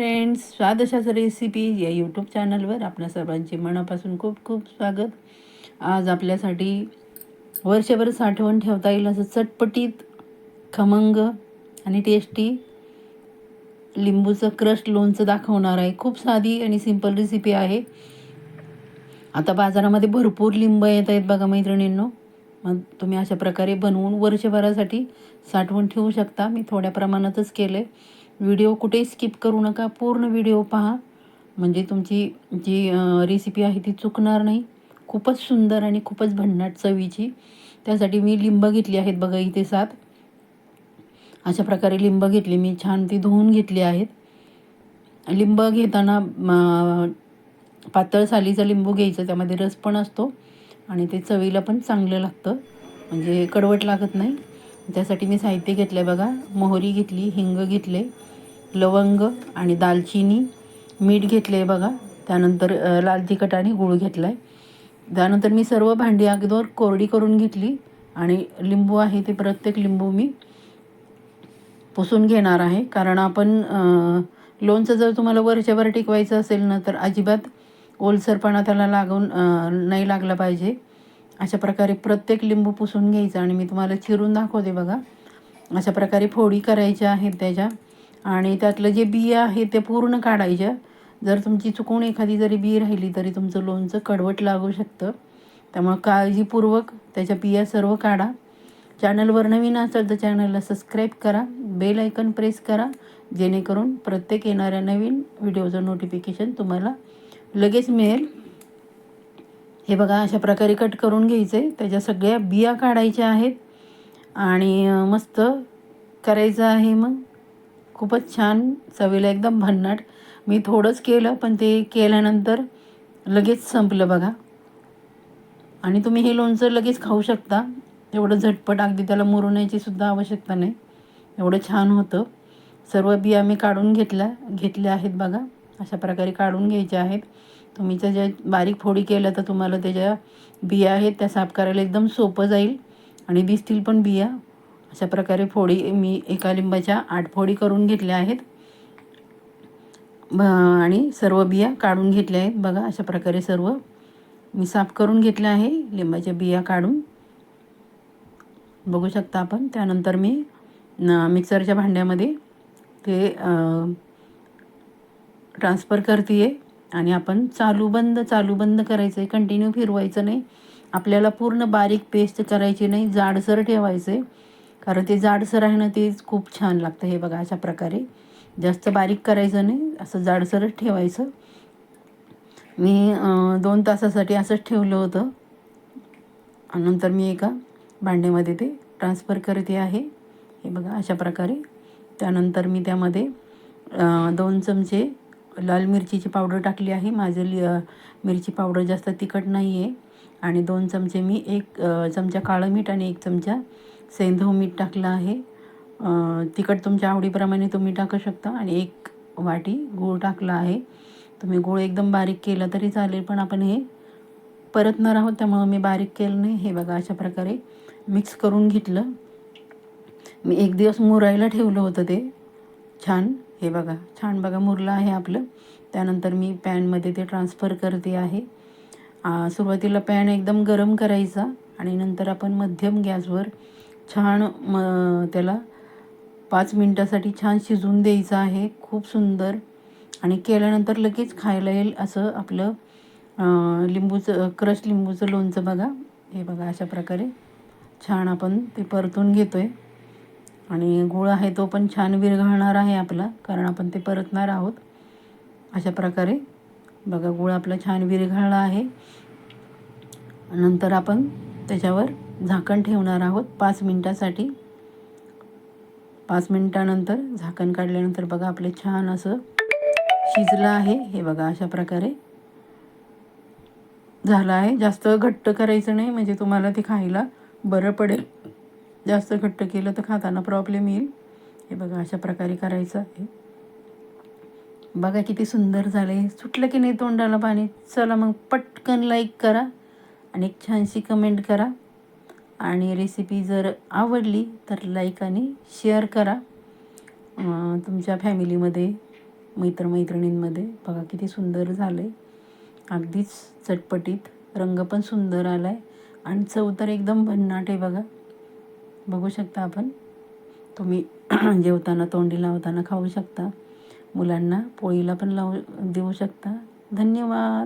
Friends स्वादशाच recipe या YouTube चॅनलवर आपल्या सर्वांचे मनापासून खूप खूप स्वागत. आज आपल्यासाठी वर्षभर साठवण ठेवता येईल असं चटपटीत खमंग आणि टेस्टी लिंबूचं क्रश लोणचं दाखवणार आहे. खूप साधी आणि सिंपल रेसिपी आहे. आता बाजारामध्ये भरपूर लिंब येत आहेत बघा मैत्रिणींनो. मग तुम्ही अशा प्रकारे बनवून वर्षभरासाठी साठवून ठेवू शकता. मी थोड्या प्रमाणातच केलं आहे व्हिडिओ कुठेही स्किप करू नका पूर्ण व्हिडिओ पहा. म्हणजे तुमची जी रेसिपी आहे ती चुकणार नाही. खूपच सुंदर आणि खूपच भन्नाट चवीची. त्यासाठी मी लिंब घेतली आहेत बघा इथे सात. अशा प्रकारे लिंब घेतली मी छान ती धुवून घेतली आहेत. लिंब घेताना पातळ सालीचा लिंबू घ्यायचा त्यामध्ये रस पण असतो आणि ते चवीला पण चांगलं लागतं. म्हणजे कडवट लागत नाही. त्यासाठी मी साहित्य घेतलं आहे बघा. मोहरी घेतली हिंग घेतले. लवंग आणि दालचिनी मीठ घेतलं आहे बघा. त्यानंतर लाल तिखट आणि गूळ घेतला आहे त्यानंतर मी सर्व भांडी अगोदर कोरडी करून घेतली आणि लिंबू आहे ते प्रत्येक लिंबू मी पुसून घेणार आहे. कारण आपण लोणचं जर तुम्हाला वरच्यावर टिकवायचं असेल ना तर अजिबात ओलसरपणा त्याला लागून नाही लागला पाहिजे. अशा प्रकारे प्रत्येक लिंबू पुसून घ्यायचा आणि मी तुम्हाला चिरून दाखवते बघा. अशा प्रकारे फोडी करायच्या आहेत त्याच्या. आणि त्यातलं जे बिया आहे ते पूर्ण काढायच्या. जर तुमची चुकून एखादी जरी बी राहिली तरी तुमचं लोणचं कडवट लागू शकतं. त्यामुळं काळजीपूर्वक त्याच्या बिया सर्व काढा. चॅनलवर नवीन असेल तर चॅनलला सबस्क्राईब करा. बेल आयकन प्रेस करा. जेणेकरून प्रत्येक येणाऱ्या नवीन व्हिडिओचं नोटिफिकेशन तुम्हाला लगेच मिळेल. हे बघा अशा प्रकारे कट करून घ्यायचं. आहे त्याच्या सगळ्या बिया काढायच्या आहेत. आणि मस्त करायचं आहे मग. खूपच छान चवीला एकदम भन्नाट. मी थोडंच केलं पण ते केल्यानंतर लगेच संपलं बघा. आणि तुम्ही हे लोणचं लगेच खाऊ शकता. एवढं झटपट अगदी त्याला मुरवण्याची सुद्धा आवश्यकता नाही. एवढं छान होतं. सर्व बिया मी काढून घेतल्या घेतल्या आहेत बघा. अशा प्रकारे काढून घ्यायच्या आहेत. तुम्ही त्याच्या बारीक फोडी केल्या तर तुम्हाला त्याच्या बिया आहेत त्या साफ करायला एकदम सोपं जाईल. आणि दिसतील पण बिया. अशा प्रकारे फोडी मी एका लिंबाच्या आठ फोडी करून घेतल्या आहेत. आणि सर्व बिया काढून घेतल्या आहेत. बघा अशा प्रकारे सर्व मी साफ करून घेतलं आहे लिंबाच्या बिया काढून. बघू शकता आपण त्यानंतर मी मिक्सरच्या भांड्यामध्ये ते ट्रान्सफर करते आहे आणि आपण चालू बंद चालू बंद करायचं आहे कंटिन्यू फिरवायचं नाही. आपल्याला पूर्ण बारीक पेस्ट करायची नाही जाडसर ठेवायचं आहे कारण ते जाडसर आहे ना ते खूप छान लागतं हे बघा अशा प्रकारे. जास्त बारीक करायचं नाही असं जाडसरच ठेवायचं. मी दोन तासासाठी असंच ठेवलं होतं. नंतर मी एका भांड्यामध्ये ते ट्रान्सफर करते आहे. हे बघा अशा प्रकारे. त्यानंतर मी त्यामध्ये दोन चमचे लाल मिरचीची पावडर टाकली आहे. माझं लि मिरची पावडर जास्त तिखट नाही आहे आणि दोन चमचे मी एक चमचा काळं मीठ आणि एक चमचा सेंधव मीठ टाकलं आहे. तिखट तुमच्या आवडीप्रमाणे तुम्ही टाकू शकता आणि एक वाटी गूळ टाकला आहे. तुम्ही गूळ एकदम बारीक केलं तरी चालेल पण आपण हे परतणार आहोत त्यामुळं मी बारीक केलं नाही. हे बघा अशा प्रकारे मिक्स करून घेतलं. मी एक दिवस मुरायला ठेवलं होतं ते. छान हे बघा छान बघा मुरलं आहे आपलं. त्यानंतर मी पॅनमध्ये ते ट्रान्सफर करते आहे. सुरुवातीला पॅन एकदम गरम करायचा आणि नंतर आपण मध्यम गॅसवर छान म त्याला पाच मिनटासाठी छान शिजवून द्यायचं आहे. खूप सुंदर. आणि केल्यानंतर लगेच खायला येईल असं आपलं लिंबूचं क्रश लिंबूचं लोणचं बघा. हे बघा अशा प्रकारे छान आपण ते परतून घेतो आहे आणि गुळ आहे तो पण छान विरघळणार आहे आपला कारण आपण ते परतणार आहोत. अशा प्रकारे बघा गुळ आपला छान विरघळला आहे. नंतर आपण त्याच्यावर झाकण ठेवणार आहोत. पाच मिनटासाठी. पाच मिनटानंतर झाकण काढल्यानंतर बघा आपले छान असं शिजलं आहे. हे बघा अशा प्रकारे. झालं आहे. जास्त घट्ट करायचं नाही. म्हणजे तुम्हाला ते खायला बरं पडेल. जास्त घट्ट केलं तर खाताना प्रॉब्लेम येईल. हे बघा अशा प्रकारे करायचं आहे. बघा किती सुंदर झालं आहे सुटलं की नाही तोंडाला पाणी? चला मग पटकन लाईक करा. आणि एक छानशी कमेंट करा. आणि रेसिपी जर आवडली तर लाईक आणि शेअर करा. तुमच्या फॅमिलीमध्ये मैत्रमैत्रिणींमध्ये बघा किती सुंदर झालं आहे अगदीच चटपटीत रंग पण सुंदर आला आहे आणि चव तर एकदम भन्नाट आहे बघा. बघू शकता आपण. तुम्ही जेवताना तोंडी लावताना खाऊ शकता. मुलांना पोळीला पण लावू देऊ शकता. धन्यवाद.